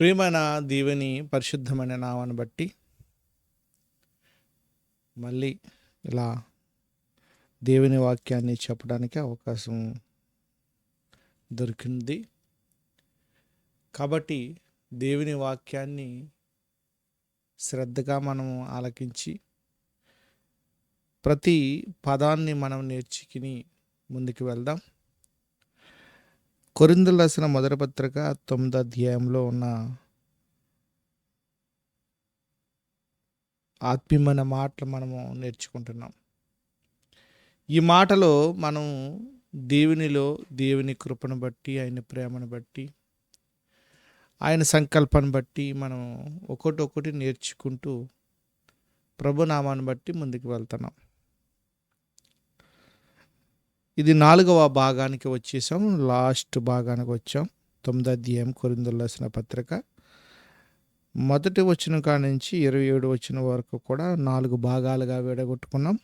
ప్రియమైన దీవెని పరిశుద్ధమైన నామాన్ని బట్టి మళ్ళీ ఇలా దేవుని వాక్యాన్ని చెప్పడానికి అవకాశం దొరికింది. కాబట్టి దేవుని వాక్యాన్ని శ్రద్ధగా మనం ఆలకించి ప్రతి పదాన్ని మనం నేర్చుకుని ముందుకు వెళ్దాం. కొరిందులు రాసిన మొదటి పత్రిక తొమ్మిది అధ్యాయంలో ఉన్న ఆత్మీయమైన మాటలు మనము నేర్చుకుంటున్నాం. ఈ మాటలో మనం దేవునిలో దేవుని కృపను బట్టి ఆయన ప్రేమను బట్టి ఆయన సంకల్పాన్ని బట్టి మనం ఒకటి ఒకటి నేర్చుకుంటూ ప్రభునామాన్ని బట్టి ముందుకు వెళ్తున్నాం. ఇది నాలుగవ భాగానికి వచ్చేసాం. లాస్ట్ భాగానికి వచ్చాం. తొమ్మిది అధ్యాయం కొరిందులు రాసిన పత్రిక. మొదటి వచ్చిన కాడ నుంచి ఇరవై ఏడు వచ్చిన వరకు కూడా నాలుగు భాగాలుగా విడగొట్టుకున్నాం.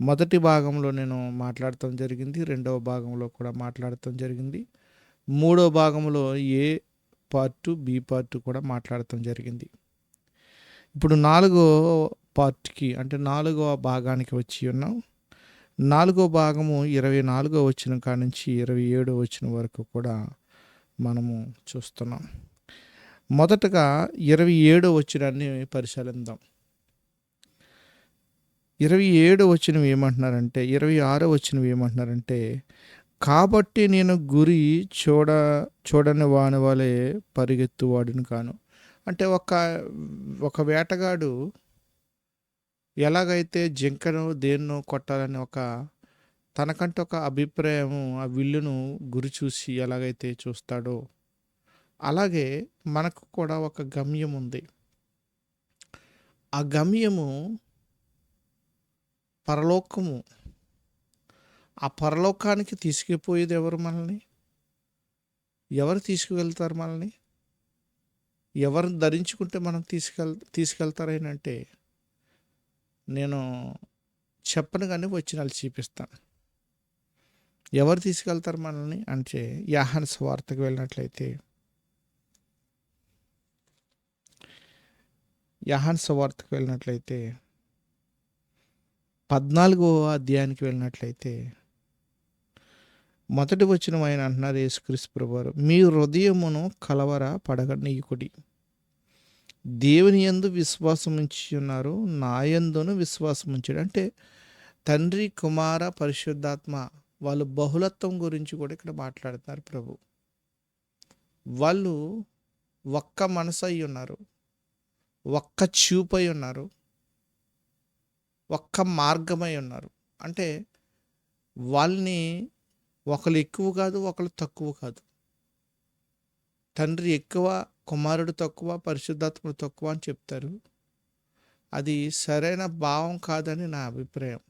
మొదటి భాగంలో నేను మాట్లాడటం జరిగింది. రెండవ భాగంలో కూడా మాట్లాడటం జరిగింది. మూడో భాగంలో ఏ పార్టు బి పార్ట్ కూడా మాట్లాడటం జరిగింది. ఇప్పుడు నాలుగో పార్ట్కి అంటే నాలుగవ భాగానికి వచ్చి ఉన్నాం. నాలుగో భాగము ఇరవై నాలుగో వచ్చిన కాడ నుంచి ఇరవై ఏడో వచ్చిన వరకు కూడా మనము చూస్తున్నాం. మొదటగా ఇరవై ఏడో వచ్చినాన్ని పరిశీలిద్దాం. ఇరవై ఏడో వచ్చినవి ఏమంటున్నారంటే ఇరవై ఆరో వచ్చినవి ఏమంటున్నారంటే కాబట్టి నేను గురి చూడ చూడని వాని వలె పరిగెత్తువాడిని కాను. అంటే ఒక ఒక వేటగాడు ఎలాగైతే జింకను దేన్నో కొట్టాలని ఒక తనకంటే ఒక అభిప్రాయము ఆ విల్లును గురి చూసి ఎలాగైతే చూస్తాడో అలాగే మనకు కూడా ఒక గమ్యం ఉంది. ఆ గమ్యము పరలోకము. ఆ పరలోకానికి తీసుకుపోయేది ఎవరు మనల్ని? ఎవరు తీసుకువెళ్తారు మనల్ని? ఎవరిని ధరించుకుంటే మనం తీసుకెళ్ తీసుకెళ్తారేనంటే నేను చెప్పను కానీ వచ్చిన వాళ్ళు చూపిస్తాను. ఎవరు తీసుకెళ్తారు మనల్ని? అంటే యాహన్ స్వార్థకు వెళ్ళినట్లయితే యాహన్ స్వార్థకు వెళ్ళినట్లయితే పద్నాలుగో అధ్యాయానికి వెళ్ళినట్లయితే మొదటి వచ్చిన ఆయన అంటున్నారు యేసుక్రీస్తు ప్రభువారు మీ హృదయమును కలవర పడగనీయకుడి దేవుని యందు విశ్వాసం ఉంచున్నారు నా యందును విశ్వాసం ఉంచాడు. అంటే తండ్రి కుమార పరిశుద్ధాత్మ వాళ్ళు బహుళత్వం గురించి కూడా ఇక్కడ మాట్లాడుతున్నారు ప్రభు. వాళ్ళు ఒక్క మనసు అయి ఉన్నారు ఒక్క చూపై ఉన్నారు ఒక్క మార్గమై ఉన్నారు. అంటే వాళ్ళని ఒకళ్ళు ఎక్కువ కాదు ఒకళ్ళు తక్కువ కాదు. తండ్రి ఎక్కువ కుమారుడు తక్కువ పరిశుద్ధాత్ముడు తక్కువ అని చెప్తారు. అది సరైన భావం కాదని నా అభిప్రాయం.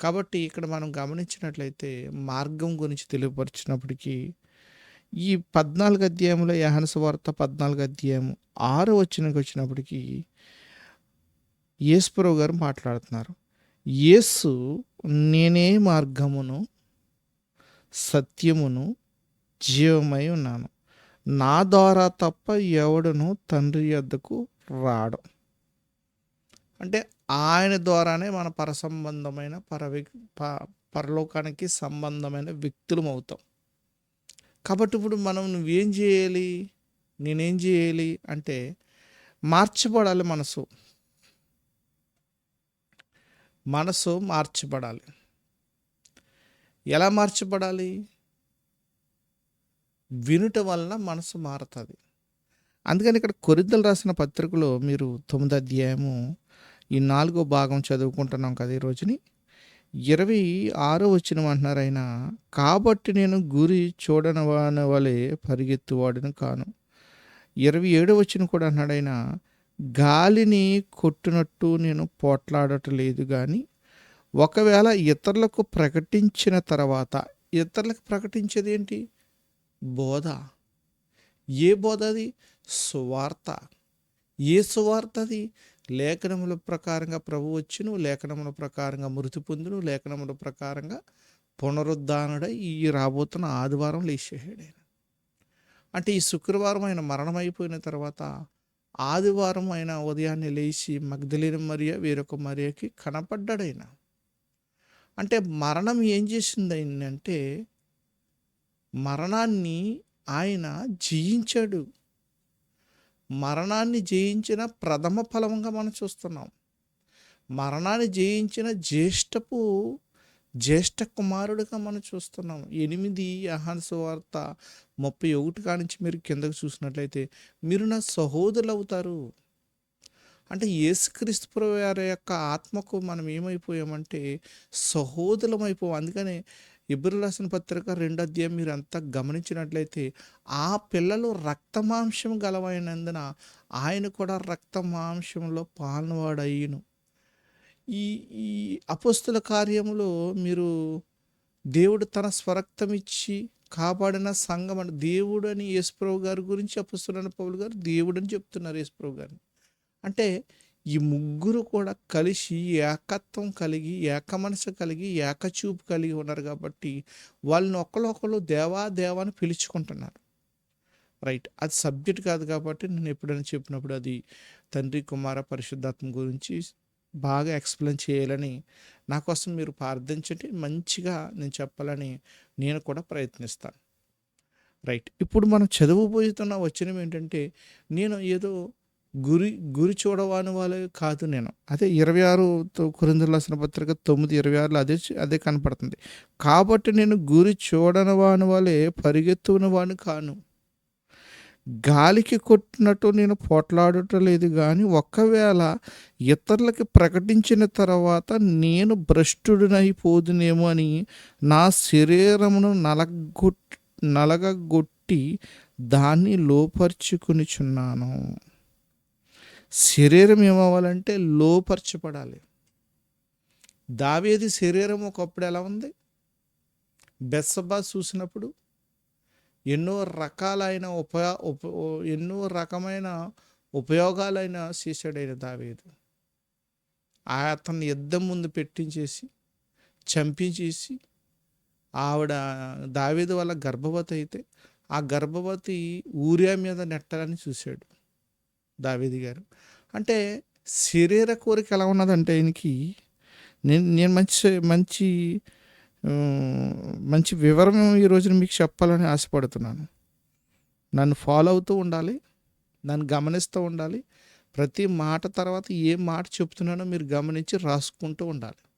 కాబట్టి ఇక్కడ మనం గమనించినట్లయితే మార్గం గురించి తెలియపరిచినప్పటికీ ఈ పద్నాలుగు అధ్యాయంలో యహనస వార్త పద్నాలుగు అధ్యాయం ఆరు వచ్చినకి వచ్చినప్పటికీ యేసుప్రభు గారు మాట్లాడుతున్నారు. యేసు నేనే మార్గమును సత్యమును జీవమై ఉన్నాను. నా ద్వారా తప్ప ఎవడును తండ్రి యొద్దకు రాడు. అంటే ఆయన ద్వారానే మన పరసంబంధమైన పర పరలోకానికి సంబంధమైన వ్యక్తులం అవుతాం. కాబట్టి ఇప్పుడు మనం నువ్వేం చేయాలి? నేనేం చేయాలి? అంటే మార్చబడాలి మనసు. మనసు మార్చబడాలి. ఎలా మార్చబడాలి? వినుట వలన మనసు మారుతుంది. అందుకని ఇక్కడ కొరిద్దలు రాసిన పత్రికలో మీరు తొమ్మిది అధ్యాయము ఈ నాలుగో భాగం చదువుకుంటున్నాం కదా ఈ రోజుని. ఇరవై ఆరో వచ్చిన అంటున్నారు ఆయన కాబట్టి నేను గురి చూడనవాని వలె పరిగెత్తువాడిని కాను. ఇరవై ఏడో వచ్చిన కూడా అన్నాడు ఆయన గాలిని కొట్టినట్టు నేను పోట్లాడటం లేదు కానీ ఒకవేళ ఇతరులకు ప్రకటించిన తర్వాత ఇతరులకు ప్రకటించేది ఏంటి? బోధ. ఏ బోధ అది? సువార్త. ఏ సువార్త అది? లేఖనముల ప్రకారంగా ప్రభు వచ్చును లేఖనముల ప్రకారంగా మృతి పొందును లేఖనముల ప్రకారంగా పునరుద్ధానుడై ఈ రాబోతున్న ఆదివారం లేచేసాడు ఆయన. అంటే ఈ శుక్రవారం ఆయన మరణం అయిపోయిన తర్వాత ఆదివారం ఆయన ఉదయాన్నే లేచి మగ్ధలిన మరియ వేరొక మరియకి కనపడ్డాడు ఆయన. అంటే మరణం ఏం చేసింది అంటే మరణాన్ని ఆయన జయించాడు. మరణాన్ని జయించిన ప్రథమ ఫలంగా మనం చూస్తున్నాం. మరణాన్ని జయించిన జ్యేష్ఠపు జ్యేష్ఠ కుమారుడిగా మనం చూస్తున్నాం. ఎనిమిది అహాన్ ముప్పై ఒకటి కానించి మీరు కిందకు చూసినట్లయితే మీరు నా సహోదరులు అవుతారు అంటే యేసుక్రీస్తు వారి యొక్క ఆత్మకు మనం ఏమైపోయామంటే సహోదరం అయిపోయాం అందుకనే ఇబ్బరు రాసిన పత్రిక రెండు అధ్యాయం మీరు అంతా గమనించినట్లయితే ఆ పిల్లలు రక్తమాంసం గలవైనందున ఆయన కూడా రక్తమాంసంలో పాలనవాడయ్యను ఈ ఈ అపస్తుల కార్యంలో మీరు దేవుడు తన స్వరక్తం ఇచ్చి కాపాడిన సంఘం అని దేవుడు అని యేసుప్రభు గారి గురించి అపస్తులైన పౌలు గారు దేవుడు అని చెప్తున్నారు యేసుప్రభు గారిని అంటే ఈ ముగ్గురు కూడా కలిసి ఏకత్వం కలిగి ఏక మనసు కలిగి ఏకచూపు కలిగి ఉన్నారు కాబట్టి వాళ్ళని ఒకళ్ళొకళ్ళు దేవా దేవా అని పిలుచుకుంటున్నారు. రైట్. అది సబ్జెక్ట్ కాదు కాబట్టి నేను ఎప్పుడైనా చెప్పినప్పుడు అది తండ్రి కుమార పరిశుద్ధాత్మ గురించి బాగా ఎక్స్ప్లెయిన్ చేయాలని నా కోసం మీరు ప్రార్థించండి. మంచిగా నేను చెప్పాలని నేను కూడా ప్రయత్నిస్తాను. రైట్. ఇప్పుడు మనం చదువుబోతున్న వచనం ఏంటంటే నేను ఏదో గురి గురి చూడవాని వాళ్ళు కాదు నేను. అదే ఇరవై ఆరు కురిందులు రాసిన పత్రిక తొమ్మిది ఇరవై ఆరులో అదే అదే కనపడుతుంది. కాబట్టి నేను గురి చూడని వాని వాళ్ళే పరిగెత్తుని వాని కాను. గాలికి కొట్టినట్టు నేను పోట్లాడటం లేదు కానీ ఒకవేళ ఇతరులకి ప్రకటించిన తర్వాత నేను భ్రష్టుడినైపోదునేమో అని నా శరీరమును నలగొట్ నలగగొట్టి దాన్ని లోపరుచుకునిచున్నాను. శరీరం ఏమవ్వాలంటే లోపరచబడాలి. దావేది శరీరం ఒకప్పుడు ఎలా ఉంది? బెస్సబా చూసినప్పుడు ఎన్నో రకాలైన ఉపయో ఉప ఎన్నో రకమైన ఉపయోగాలైన చేశాడైన దావేది. అతన్ని యుద్ధం ముందు పెట్టించేసి చంపించేసి ఆవిడ దావేది వల్ల గర్భవతి అయితే ఆ గర్భవతి ఊరియా మీద నెట్టాలని చూశాడు. దావేది గారు. అంటే శరీర కోరిక ఎలా ఉన్నదంటే ఆయనకి నేను నేను మంచి మంచి మంచి వివరం ఈ రోజున మీకు చెప్పాలని ఆశపడుతున్నాను. నన్ను ఫాలో అవుతూ ఉండాలి నన్ను గమనిస్తూ ఉండాలి. ప్రతి మాట తర్వాత ఏ మాట చెప్తున్నానో మీరు గమనించి రాసుకుంటూ ఉండాలి.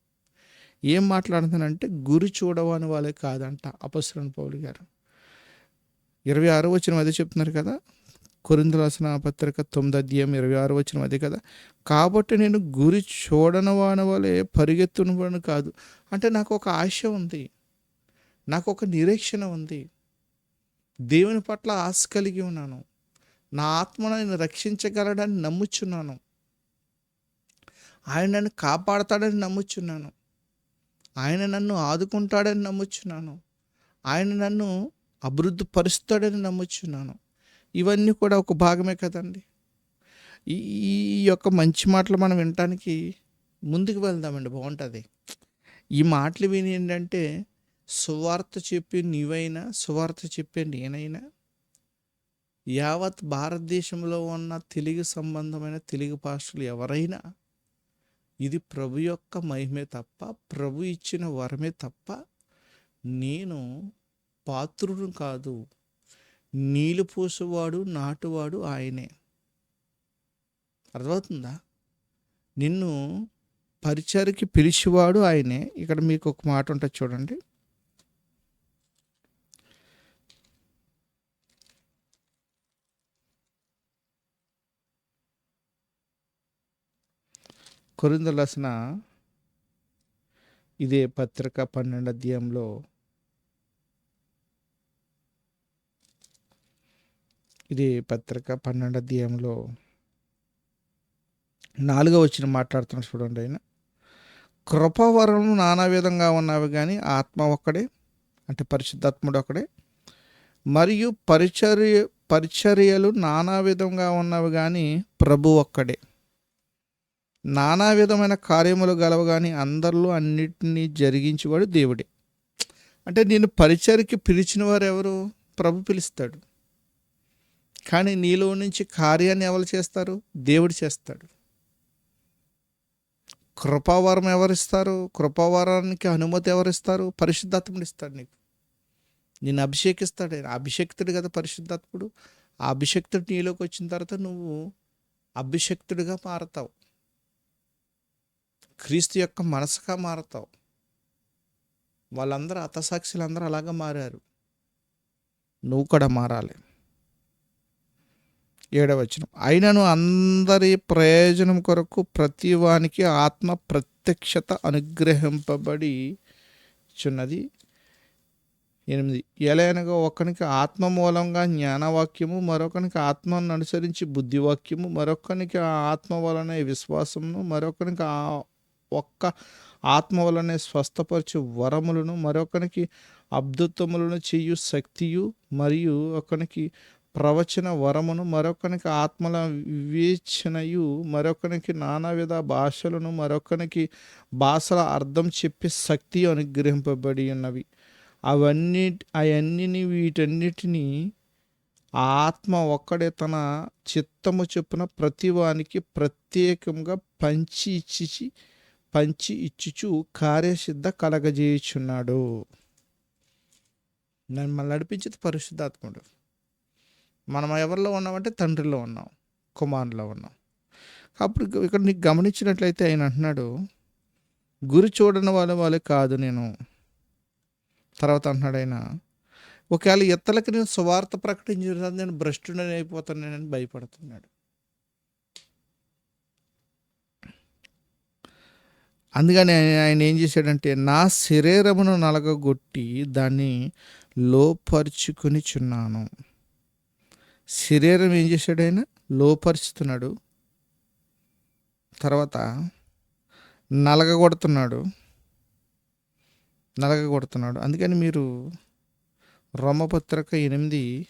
ఏం మాట్లాడుతానంటే గురి చూడవని వాళ్ళే కాదంట అపశ్రణ పౌలి గారు. ఇరవై ఆరో వచ్చిన అదే చెప్తున్నారు కదా? కొరింద రాసిన పత్రిక తొమ్మిది అధ్యాయం ఇరవై ఆరు వచ్చిన అదే కదా? కాబట్టి నేను గురి చూడని వాని వలె కాదు. అంటే నాకు ఒక ఆశ ఉంది. నాకు ఒక నిరీక్షణ ఉంది. దేవుని పట్ల ఆశ కలిగి ఉన్నాను. నా ఆత్మను నేను రక్షించగలడని నమ్ముచున్నాను. ఆయన నన్ను కాపాడతాడని నమ్ముచున్నాను. ఆయన నన్ను ఆదుకుంటాడని నమ్ముచున్నాను. ఆయన నన్ను అభివృద్ధి పరుస్తాడని నమ్ముచున్నాను. ఇవన్నీ కూడా ఒక భాగమే కదండి. ఈ ఈ యొక్క మంచి మాటలు మనం వినటానికి ముందుకు వెళ్దామండి బాగుంటుంది. ఈ మాటలు విని ఏంటంటే సువార్త చెప్పి నీవైనా సువార్త చెప్పే నేనైనా యావత్ భారతదేశంలో ఉన్న తెలుగు సంబంధమైన తెలుగు భాషలు ఎవరైనా ఇది ప్రభు యొక్క మహిమే తప్ప ప్రభు ఇచ్చిన వరమే తప్ప నేను పాత్రుడు కాదు. నీళ్ళు పోసేవాడు నాటువాడు ఆయనే. అర్థమవుతుందా? నిన్ను పరిచయకి పిలిచేవాడు ఆయనే. ఇక్కడ మీకు ఒక మాట ఉంటుంది చూడండి. కొరిందలసిన ఇదే పత్రిక పన్నెండు అధ్యాయంలో ఇది పత్రిక పన్నెండు అధ్యాయంలో నాలుగో వచ్చిన మాట్లాడుతున్నాడు చూడండి ఆయన. కృపవరం నానా విధంగా ఉన్నవి కానీ ఆత్మ ఒక్కడే అంటే పరిశుద్ధాత్ముడు ఒకడే మరియు పరిచర్య పరిచర్యలు నానా విధంగా ఉన్నవి కానీ ప్రభు ఒక్కడే. నానా విధమైన కార్యములు గలవు కానీ అందరిలో అన్నిటినీ జరిగించేవాడు దేవుడే. అంటే నేను పరిచర్కి పిలిచిన వారు ఎవరు ప్రభు పిలుస్తాడు. కానీ నీలో నుంచి కార్యాన్ని ఎవరు చేస్తారు? దేవుడు చేస్తాడు. కృపావరం ఎవరిస్తారు? కృపావరానికి అనుమతి ఎవరిస్తారు? పరిశుద్ధాత్ముడు ఇస్తాడు నీకు. నిన్ను అభిషేకిస్తాడు. అభిషక్తుడు కదా పరిశుద్ధాత్ముడు. ఆ అభిషక్తుడు నీలోకి వచ్చిన తర్వాత నువ్వు అభిషక్తుడిగా మారతావు. క్రీస్తు యొక్క మనసుగా మారతావు. వాళ్ళందరూ అతసాక్షులు అందరూ అలాగా మారారు. నువ్వు కూడా మారాలి. ఏడవచనం. అయినను అందరి ప్రయోజనం కొరకు ప్రతివానికి ఆత్మ ప్రత్యక్షత అనుగ్రహింపబడి చున్నది. ఎనిమిది. ఎలయనగా ఒకనికి ఆత్మ మూలంగా జ్ఞానవాక్యము మరొకనికి ఆత్మను అనుసరించి బుద్ధివాక్యము మరొకనికి ఆ ఆత్మ వలనే విశ్వాసమును మరొకనికి ఆ ఒక్క ఆత్మ వలనే స్వస్థపరచు వరములను మరొకనికి అబ్దుత్వములను చేయు శక్తియు మరియు ఒకనికి ప్రవచన వరమును మరొకనికి ఆత్మల వివేచనయు మరొకనికి నానావిధ భాషలను మరొకనికి భాషల అర్థం చెప్పే శక్తి అనుగ్రహింపబడి ఉన్నవి. అవన్నీ అవన్నీ వీటన్నిటినీ ఆ ఆత్మ ఒక్కడే తన చిత్తము చొప్పున ప్రతివానికి ప్రత్యేకంగా పంచి ఇచ్చి పంచి ఇచ్చుచు కార్యసిద్ధ కలగజేయుచున్నాడు. నన్ను నడిపించేది పరిశుద్ధాత్ముడు. మనం ఎవరిలో ఉన్నామంటే తండ్రిలో ఉన్నాం కుమారులో ఉన్నాం. అప్పుడు ఇక్కడ నీకు గమనించినట్లయితే ఆయన అంటున్నాడు గురి చూడని వాళ్ళ వాళ్ళే కాదు నేను. తర్వాత అంటున్నాడు ఆయన ఒకవేళ ఎత్తలకి నేను సువార్త ప్రకటించిన నేను భ్రష్టుడని అయిపోతానని భయపడుతున్నాడు. అందుకని ఆయన ఏం చేశాడంటే నా శరీరమును నలగగొట్టి దాన్ని లోపరుచుకుని చున్నాను శరీరం ఏం చేశాడు ఆయన? లోపరుచుతున్నాడు. తర్వాత నలగగొడుతున్నాడు. నలగగొడుతున్నాడు. అందుకని మీరు రోమపత్రిక ఎనిమిది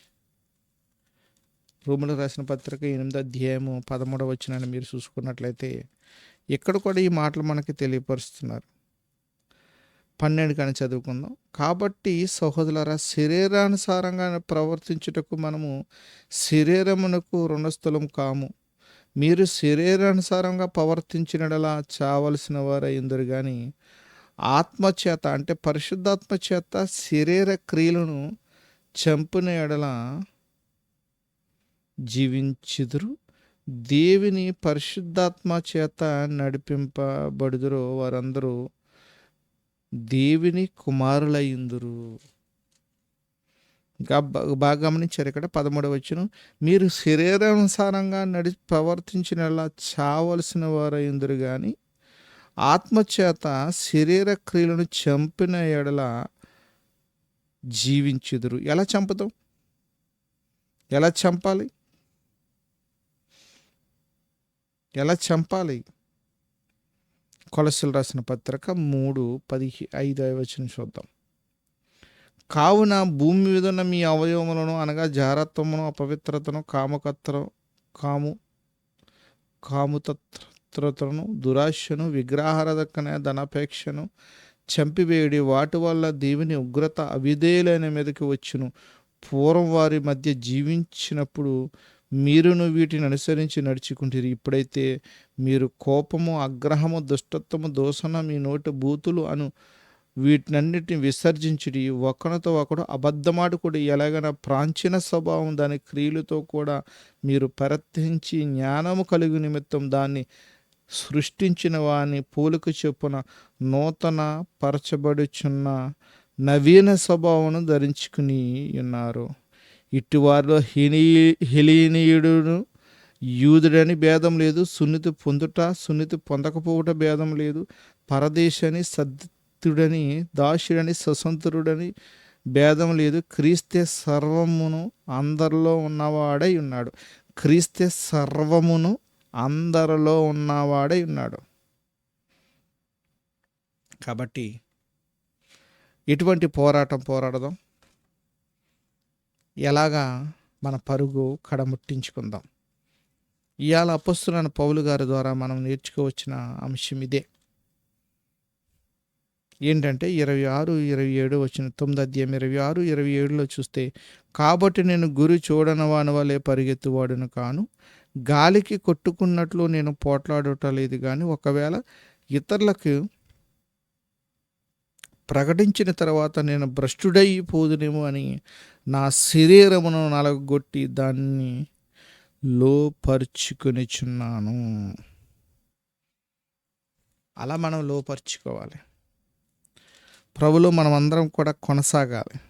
రోములు రాసిన పత్రిక ఎనిమిది అధ్యాయము పదమూడవ వచ్చినని మీరు చూసుకున్నట్లయితే ఇక్కడ కూడా ఈ మాటలు మనకి తెలియపరుస్తున్నారు. పన్నెండు కానీ చదువుకుందాం. కాబట్టి సహోదరులారా శరీరానుసారంగా ప్రవర్తించుటకు మనము శరీరమునకు రుణస్థలం కాము. మీరు శరీరానుసారంగా ప్రవర్తించినలా చావలసిన వారైందరు కానీ ఆత్మచేత అంటే పరిశుద్ధాత్మ చేత శరీర క్రియలను చంపిన ఎడల జీవించుదురు. దేవిని పరిశుద్ధాత్మ చేత నడిపింపబడుదురో వారందరూ దేవిని కుమారులయ్యుందురు ఇంకా బాగా గమనించారు ఇక్కడ పదమూడవ వచ్చిన మీరు శరీరానుసారంగా నడి ప్రవర్తించినలా చావలసిన వారైందరు కానీ ఆత్మచేత శరీర క్రియలను చంపిన ఎడల జీవించుదురు. ఎలా చంపుతాం? ఎలా చంపాలి? ఎలా చంపాలి? కొలసలు రాసిన పత్రిక మూడు పదిహే ఐదు వచ్చిన చూద్దాం. కావున భూమి మీద ఉన్న మీ అవయవములను అనగా జారత్వమును అపవిత్రతను కామకత్ర కాము కాముతత్రతను దురాశను విగ్రహారదక్కనే ధనాపేక్షను చంపివేయడి వాటి వల్ల దేవుని ఉగ్రత అవిధేయులైన మీదకి వచ్చును. పూర్వం వారి మధ్య జీవించినప్పుడు మీరును వీటిని అనుసరించి నడుచుకుంటారు. ఇప్పుడైతే మీరు కోపము అగ్రహము దుష్టత్వము దోషణ మీ నోటి బూతులు అను వీటినన్నిటిని విసర్జించుడి ఒకరితో ఒకడు అబద్ధమాడుకుడు ఎలాగైనా ప్రాంచీన స్వభావం దాని క్రియలతో కూడా మీరు ప్రయత్నించి జ్ఞానము కలిగి నిమిత్తం దాన్ని సృష్టించిన వాని పూలకు చొప్పున నూతన పరచబడుచున్న నవీన స్వభావమును ధరించుకుని ఉన్నారు. ఇటువారిలో హిని హిలీనీయుడును యూదుడని భేదం లేదు. సున్నితి పొందుట సున్నితి పొందకపోవుట భేదం లేదు. పరదేశని సద్దుడని దాసుడని స్వతంత్రుడని భేదం లేదు. క్రీస్తే సర్వమును అందరిలో ఉన్నవాడై ఉన్నాడు. క్రీస్తే సర్వమును అందరిలో ఉన్నవాడై ఉన్నాడు. కాబట్టి ఎటువంటి పోరాటం పోరాడదాం. ఎలాగా మన పరుగు కడముట్టించుకుందాం ఇవాళ అపస్తున్న పౌలు గారి ద్వారా మనం నేర్చుకోవచ్చిన అంశం ఇదే. ఏంటంటే ఇరవై ఆరు ఇరవై ఏడు వచ్చిన తొమ్మిది అధ్యాయం ఇరవై ఆరు ఇరవై ఏడులో చూస్తే కాబట్టి నేను గురి చూడనవాని వలె పరిగెత్తువాడును కాను గాలికి కొట్టుకున్నట్లు నేను పోట్లాడటం లేదు కానీ ఒకవేళ ఇతరులకు ప్రకటించిన తర్వాత నేను భ్రష్టుడైపోదునేమో అని నా శరీరమును నలగొట్టి దాన్ని లోపరుచుకునిచున్నాను. అలా మనం లోపరుచుకోవాలి. ప్రభులో మనం అందరం కూడా కొనసాగాలి.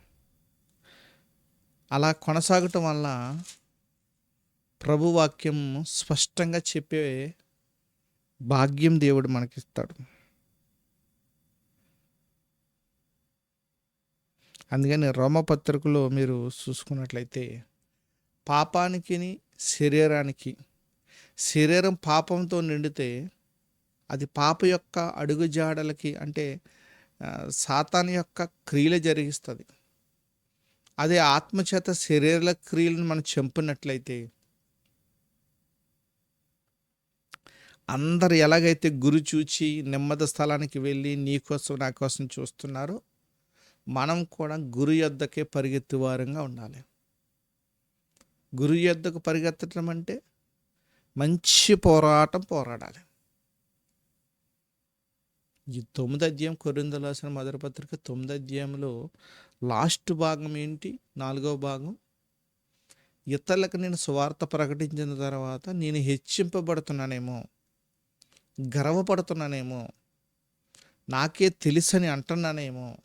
అలా కొనసాగటం వల్ల ప్రభు వాక్యం స్పష్టంగా చెప్పే భాగ్యం దేవుడు మనకిస్తాడు. అందుకని రోమపత్రికలో మీరు చూసుకున్నట్లయితే పాపానికి శరీరానికి శరీరం పాపంతో నిండితే అది పాప యొక్క అడుగుజాడలకి అంటే సాతాన్ యొక్క క్రియలు జరిగిస్తుంది. అదే ఆత్మచేత శరీర క్రియలను మనం చంపినట్లయితే అందరు ఎలాగైతే గురి చూచి నెమ్మది స్థలానికి వెళ్ళి నీ కోసం నా కోసం చూస్తున్నారో మనం కూడా గురు యొద్దకే పరిగెత్తే వారంగా ఉండాలి. గురు యొద్దకు పరిగెత్తడం అంటే మంచి పోరాటం పోరాడాలి. ఈ తొమ్మిది అధ్యాయం కొరిందలాసిన మొదటి పత్రిక తొమ్మిది అధ్యాయంలో లాస్ట్ భాగం ఏంటి? నాలుగవ భాగం. ఇతరులకు నేను సువార్త ప్రకటించిన తర్వాత నేను హెచ్చింపబడుతున్నానేమో గర్వపడుతున్నానేమో నాకే తెలుసని అంటున్నానేమో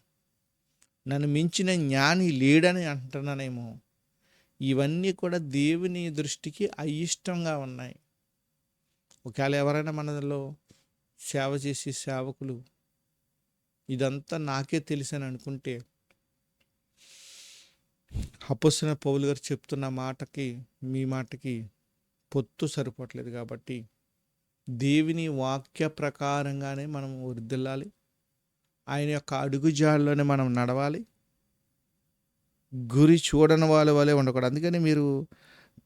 నన్ను మించిన జ్ఞాని లేడని అంటున్నానేమో. ఇవన్నీ కూడా దేవుని దృష్టికి అయిష్టంగా ఉన్నాయి. ఒకవేళ ఎవరైనా మనలో సేవ చేసే సేవకులు ఇదంతా నాకే తెలుసని అనుకుంటే అపస్సున పౌలు గారు చెప్తున్న మాటకి మీ మాటకి పొత్తు సరిపోవట్లేదు కాబట్టి దేవుని వాక్య ప్రకారంగానే మనం వృద్ధిల్లాలి. ఆయన యొక్క అడుగుజాడలోనే మనం నడవాలి. గురి చూడని వాళ్ళ వలె ఉండకూడదు. అందుకని మీరు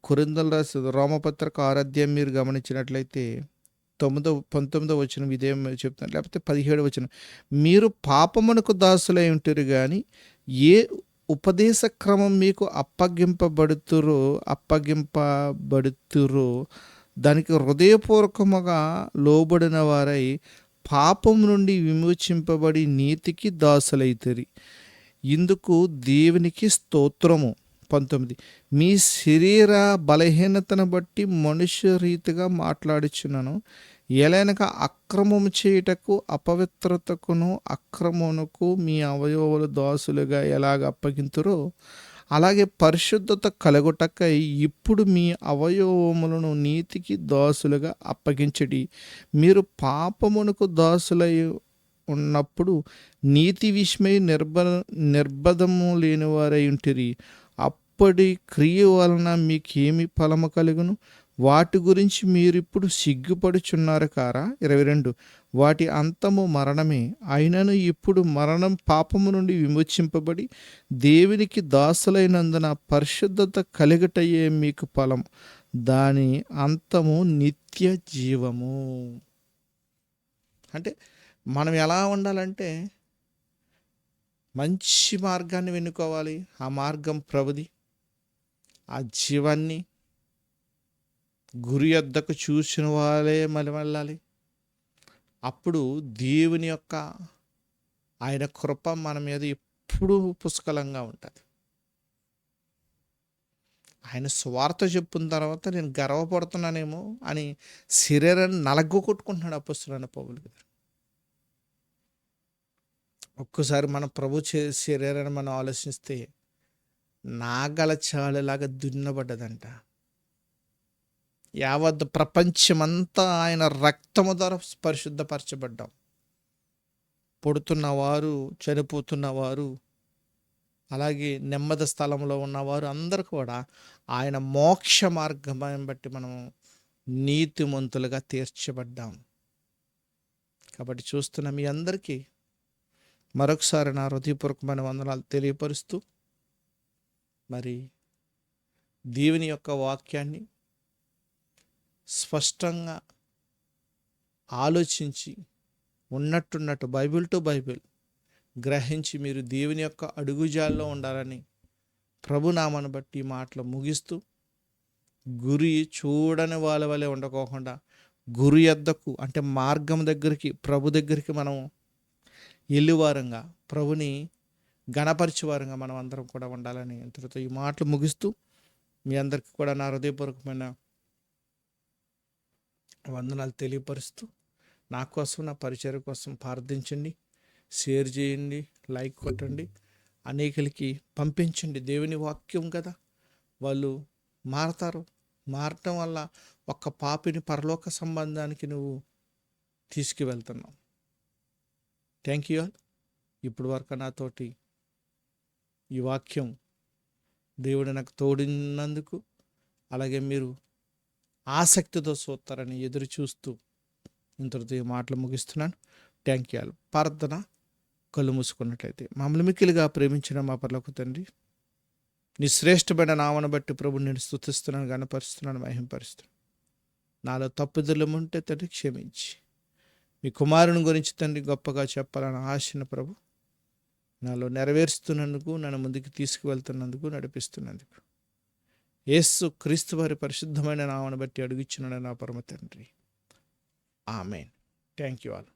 కొరిందలు రాసి రోమపత్రిక ఆరాధ్యం మీరు గమనించినట్లయితే తొమ్మిదో పంతొమ్మిదో వచ్చిన ఇదేం చెప్తాను. లేకపోతే పదిహేడు వచ్చిన మీరు పాపమునకు దాసులై ఉంటారు కానీ ఏ ఉపదేశ క్రమం మీకు అప్పగింపబడుతురో అప్పగింపబడుతురో దానికి హృదయపూర్వకముగా లోబడిన వారై పాపం నుండి విమోచింపబడి నీతికి దాసులైతరి. ఇందుకు దేవునికి స్తోత్రము. పంతొమ్మిది. మీ శరీర బలహీనతను బట్టి మనుష్య రీతిగా మాట్లాడుచున్నాను. ఎలానక అక్రమము చేయుటకు అపవిత్రతకును అక్రమమునకు మీ అవయవాలు దాసులుగా ఎలాగ అప్పగింతురో అలాగే పరిశుద్ధత కలగుటకై ఇప్పుడు మీ అవయవములను నీతికి దాసులుగా అప్పగించడి. మీరు పాపమునకు దాసులై ఉన్నప్పుడు నీతి విషయమై నిర్బ నిర్బధము లేనివారై ఉంటిరి. అప్పటి క్రియ వలన మీకేమి ఫలము కలుగును? వాటి గురించి మీరిప్పుడు సిగ్గుపడుచున్నారు కారా? ఇరవై రెండు. వాటి అంతము మరణమే. అయినను ఇప్పుడు మరణం పాపము నుండి విమోచింపబడి దేవునికి దాసులైనందున పరిశుద్ధత కలిగటయ్యే మీకు ఫలం. దాని అంతము నిత్య జీవము. అంటే మనం ఎలా ఉండాలంటే మంచి మార్గాన్ని వెన్నుకోవాలి. ఆ మార్గం ప్రభుది ఆ జీవాన్ని గురి యొద్దకు చూసిన వాళ్ళే మళ్ళీ వెళ్ళాలి. అప్పుడు దేవుని యొక్క ఆయన కృప మన మీద ఎప్పుడూ పుష్కలంగా ఉంటుంది. ఆయన స్వార్థ చెప్పిన తర్వాత నేను గర్వపడుతున్నానేమో అని శరీరాన్ని నలగొట్టుకుంటున్నాడు కొట్టుకుంటున్నాడు పుస్తకాన్ని పౌలు గారు. ఒక్కసారి మన ప్రభు చే శరీరాన్ని మనం ఆలోచిస్తే నాగల చాలులాగా దున్నబడ్డదంట. యావత్ ప్రపంచమంతా ఆయన రక్తము ద్వారా పరిశుద్ధపరచబడ్డాం. పుడుతున్నవారు చనిపోతున్నవారు అలాగే నెమ్మది స్థలంలో ఉన్నవారు అందరూ కూడా ఆయన మోక్ష మార్గం బట్టి మనం నీతిమంతులుగా తీర్చబడ్డాం. కాబట్టి చూస్తున్న మీ అందరికీ మరొకసారి నా హృదయపూర్వకమైన వందనాలు తెలియపరుస్తూ మరి దేవుని యొక్క వాక్యాన్ని స్పష్టంగా ఆలోచించి ఉన్నట్టున్నట్టు బైబిల్ టు బైబిల్ గ్రహించి మీరు దేవుని యొక్క అడుగుజాల్లో ఉండాలని ప్రభునామాను బట్టి ఈ మాటలు ముగిస్తూ గురి చూడని వాళ్ళ వలె ఉండకోకుండా గురి ఎద్దకు అంటే మార్గం దగ్గరికి ప్రభు దగ్గరికి మనం ఎల్లువారంగా ప్రభుని గణపరిచేవారంగా మనం అందరం కూడా ఉండాలని ఇంతటితో ఈ మాటలు ముగిస్తూ మీ అందరికీ కూడా నా హృదయపూర్వకమైన వందనాలు తెలియపరుస్తూ నా కోసం నా పరిచయం కోసం ప్రార్థించండి షేర్ చేయండి లైక్ కొట్టండి అనేకులకి పంపించండి. దేవుని వాక్యం కదా వాళ్ళు మారతారు. మారటం వల్ల ఒక్క పాపిని పరలోక సంబంధానికి నువ్వు తీసుకువెళ్తున్నావు. థ్యాంక్ యూ ఆల్ ఇప్పుడు వరకు నాతోటి ఈ వాక్యం దేవుడు నాకు తోడినందుకు అలాగే మీరు ఆసక్తితో చూస్తారని ఎదురు చూస్తూ ఇంతటితో ఈ మాటలు ముగిస్తున్నాను. థ్యాంక్ యూ ప్రార్థన కళ్ళు మూసుకున్నట్లయితే. మమ్మల్ని మిక్కిలిగా ప్రేమించిన మా పర్లకు తండ్రి నీ శ్రేష్టమైన నామను బట్టి ప్రభు నేను స్థుతిస్తున్నాను గణపరుస్తున్నాను మహింపరుస్తున్నాను. నాలో తప్పుదలు ఉంటే తండ్రి క్షమించి. మీ కుమారుని గురించి తండ్రి గొప్పగా చెప్పాలని ఆశన ప్రభు నాలో నెరవేరుస్తున్నందుకు నన్ను ముందుకు తీసుకువెళ్తున్నందుకు నడిపిస్తున్నందుకు. యేసు క్రీస్తు వారి పరిశుద్ధమైన నామను బట్టి అడుగుచున్నాడు నా పరమ తండ్రి. ఆమెన్. Thank you all.